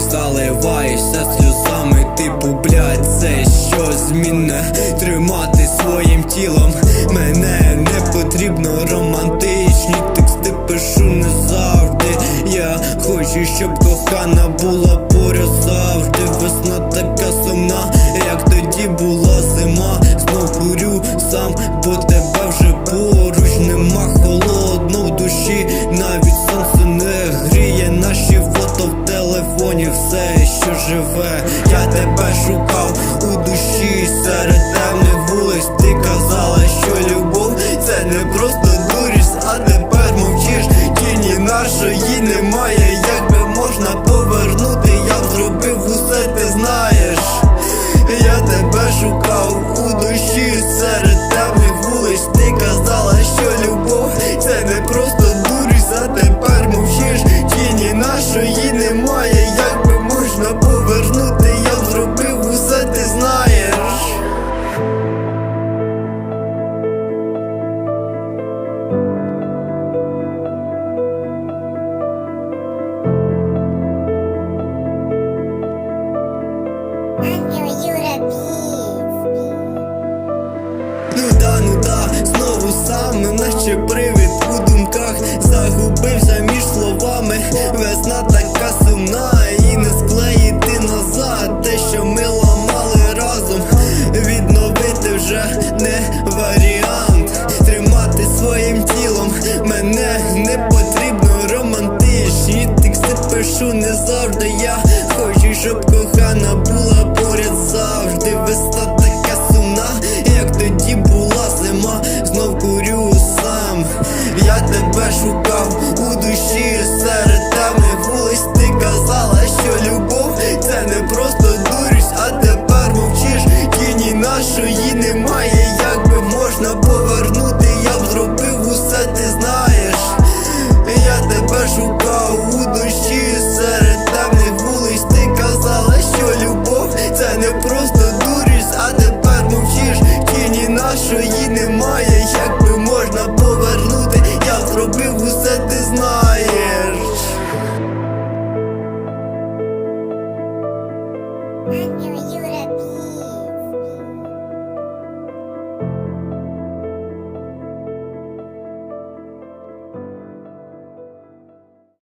заливаєшся сльозами, типу, блядь, це щось змінне Тримати своїм тілом мене не потрібно романтичні тексти пишу не завжди. Я хочу, щоб кохана була поряд завжди. Весна така сумна, як тоді була зима. Знов курю сам, бо тебе вже живе. Я тебе шукав у душі серед Ну да, ну да, знову сам, наче привід у думках, загубився між словами, весна така сумна, і не склеїти назад, те, що ми ламали разом, відновити вже не варіант, тримати своїм тілом, мене не потрібно, романтичні. Тексти пишу не завжди я, хочу, щоб кохана була. усе ти знаєш. Юра.